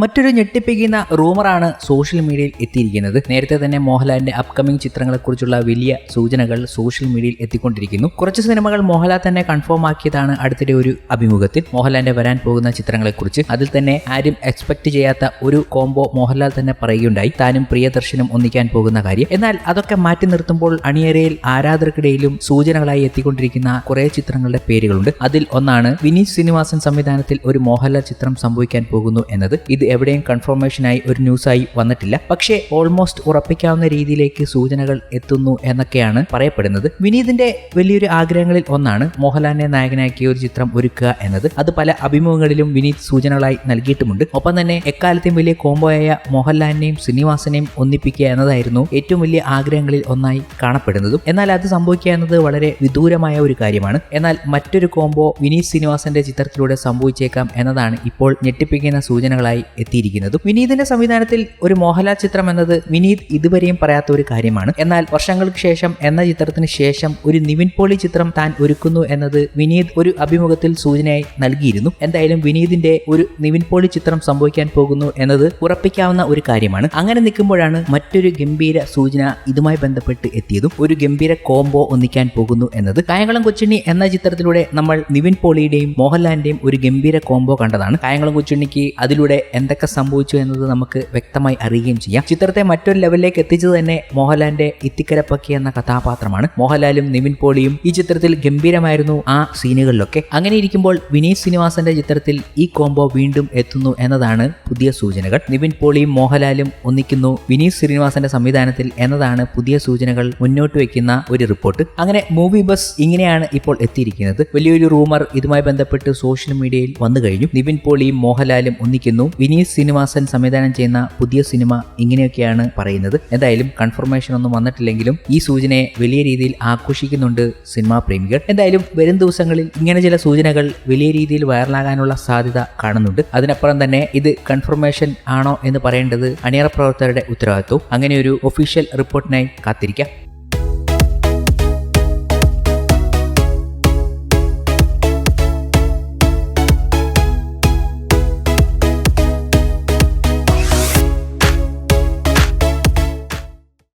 മറ്റൊരു ഞെട്ടിപ്പിക്കുന്ന റൂമറാണ് സോഷ്യൽ മീഡിയയിൽ എത്തിയിരിക്കുന്നത്. നേരത്തെ തന്നെ മോഹൻലാലിന്റെ അപ്കമിംഗ് ചിത്രങ്ങളെക്കുറിച്ചുള്ള വലിയ സൂചനകൾ സോഷ്യൽ മീഡിയയിൽ എത്തിക്കൊണ്ടിരിക്കുന്നു. കുറച്ച് സിനിമകൾ മോഹൻലാൽ തന്നെ കൺഫേം ആക്കിയതാണ് അടുത്തിടെ ഒരു അഭിമുഖത്തിൽ. മോഹൻലാലിന്റെ വരാൻ പോകുന്ന ചിത്രങ്ങളെക്കുറിച്ച്. അതിൽ തന്നെ ആരും എക്സ്പെക്ട് ചെയ്യാത്ത ഒരു കോംബോ മോഹൻലാൽ തന്നെ പറയുകയുണ്ടായി. താനും പ്രിയദർശനും ഒന്നിക്കാൻ പോകുന്ന കാര്യം. എന്നാൽ അതൊക്കെ മാറ്റി നിർത്തുമ്പോൾ അണിയറയിൽ ആരാധകർക്കിടയിലും സൂചനകളായി എത്തിക്കൊണ്ടിരിക്കുന്ന കുറെ ചിത്രങ്ങളുടെ പേരുകളുണ്ട്. അതിൽ ഒന്നാണ് വിനീത് ശ്രീനിവാസൻ സംവിധാനത്തിൽ ഒരു മോഹൻലാൽ ചിത്രം സംഭവിക്കാൻ പോകുന്നു എന്നത്. ഇത് എവിടെയും കൺഫർമേഷനായി ഒരു ന്യൂസായി വന്നിട്ടില്ല. പക്ഷേ ഓൾമോസ്റ്റ് ഉറപ്പിക്കാവുന്ന രീതിയിലേക്ക് സൂചനകൾ എത്തുന്നു എന്നൊക്കെയാണ് പറയപ്പെടുന്നത്. വിനീതിന്റെ വലിയൊരു ആഗ്രഹങ്ങളിൽ ഒന്നാണ് മോഹൻലാലിനെ നായകനാക്കിയ ഒരു ചിത്രം ഒരുക്കുക എന്നത്. അത് പല അഭിമുഖങ്ങളിലും വിനീത് സൂചനകളായി നൽകിയിട്ടുമുണ്ട്. ഒപ്പം തന്നെ എക്കാലത്തെയും വലിയ കോംബോയായ മോഹൻലാലിനെയും ശ്രീനിവാസനെയും ഒന്നിപ്പിക്കുക എന്നതായിരുന്നു ഏറ്റവും വലിയ ആഗ്രഹങ്ങളിൽ ഒന്നായി കാണപ്പെടുന്നതും. എന്നാൽ അത് സംഭവിക്കുക എന്നത് വളരെ വിദൂരമായ ഒരു കാര്യമാണ്. എന്നാൽ മറ്റൊരു കോംബോ വിനീത് ശ്രീനിവാസന്റെ ചിത്രത്തിലൂടെ സംഭവിച്ചേക്കാം എന്നതാണ് ഇപ്പോൾ ഞെട്ടിപ്പിക്കുന്ന സൂചനകളായി എത്തിയിരിക്കുന്നതും വിനീതിന്റെ സംവിധാനത്തിൽ ഒരു മോഹൻലാൽ ചിത്രം എന്നത് വിനീത് ഇതുവരെയും പറയാത്ത ഒരു കാര്യമാണ്. എന്നാൽ വർഷങ്ങൾക്ക് ശേഷം എന്ന ചിത്രത്തിന് ശേഷം ഒരു നിവിൻ പോളി ചിത്രം താൻ ഒരുക്കുന്നു എന്നത് വിനീത് ഒരു അഭിമുഖത്തിൽ സൂചനയായി നൽകിയിരുന്നു. എന്തായാലും വിനീതിന്റെ ഒരു നിവിൻ പോളി ചിത്രം സംഭവിക്കാൻ പോകുന്നു എന്നത് ഉറപ്പിക്കാവുന്ന ഒരു കാര്യമാണ്. അങ്ങനെ നിൽക്കുമ്പോഴാണ് മറ്റൊരു ഗംഭീര സൂചന ഇതുമായി ബന്ധപ്പെട്ട് എത്തിയതും ഒരു ഗംഭീര കോംബോ ഒന്നിക്കാൻ പോകുന്നു എന്നത്. കായംകുളം കൊച്ചുണ്ണി എന്ന ചിത്രത്തിലൂടെ നമ്മൾ നിവിൻ പോളിയുടെയും മോഹൻലാലിന്റെയും ഒരു ഗംഭീര കോംബോ കണ്ടതാണ്. കായംകുളം കൊച്ചുണ്ണിക്ക് അതിലൂടെ എന്തൊക്കെ സംഭവിച്ചു എന്നത് നമുക്ക് വ്യക്തമായി അറിയുകയും ചെയ്യാം. ചിത്രത്തെ മറ്റൊരു ലെവലിലേക്ക് എത്തിച്ചത് തന്നെ മോഹൻലാലിന്റെ ഇത്തിക്കരപ്പക്കി എന്ന കഥാപാത്രമാണ്. മോഹൻലാലും നിവിൻ പോളിയും ഈ ചിത്രത്തിൽ ഗംഭീരമായിരുന്നു ആ സീനുകളിലൊക്കെ. അങ്ങനെ ഇരിക്കുമ്പോൾ വിനീത് ശ്രീനിവാസന്റെ ചിത്രത്തിൽ ഈ കോംബോ വീണ്ടും എത്തുന്നു എന്നതാണ് പുതിയ സൂചനകൾ. നിവിൻ പോളിയും മോഹൻലാലും ഒന്നിക്കുന്നു വിനീത് ശ്രീനിവാസന്റെ സംവിധാനത്തിൽ എന്നതാണ് പുതിയ സൂചനകൾ മുന്നോട്ട് വയ്ക്കുന്ന ഒരു റിപ്പോർട്ട്. അങ്ങനെ മൂവി ബസ് ഇങ്ങനെയാണ് ഇപ്പോൾ എത്തിയിരിക്കുന്നത്. വലിയൊരു റൂമർ ഇതുമായി ബന്ധപ്പെട്ട് സോഷ്യൽ മീഡിയയിൽ വന്നു കഴിഞ്ഞു. നിവിൻ പോളിയും മോഹൻലാലും ഒന്നിക്കുന്നു. വിനീത് ശ്രീനിവാസൻ സംവിധാനം ചെയ്യുന്ന പുതിയ സിനിമ ഇങ്ങനെയൊക്കെയാണ് പറയുന്നത്. എന്തായാലും കൺഫർമേഷൻ ഒന്നും വന്നിട്ടില്ലെങ്കിലും ഈ സൂചനയെ വലിയ രീതിയിൽ ആഘോഷിക്കുന്നുണ്ട് സിനിമാ പ്രേമികൾ. എന്തായാലും വരും ദിവസങ്ങളിൽ ഇങ്ങനെ ചില സൂചനകൾ വലിയ രീതിയിൽ വൈറലാകാനുള്ള സാധ്യത കാണുന്നുണ്ട്. അതിനപ്പുറം തന്നെ ഇത് കൺഫർമേഷൻ ആണോ എന്ന് പറയേണ്ടത് അണിയറ പ്രവർത്തകരുടെ ഉത്തരവാദിത്വം. അങ്ങനെ ഒരു ഒഫീഷ്യൽ റിപ്പോർട്ടിനായി കാത്തിരിക്കാം.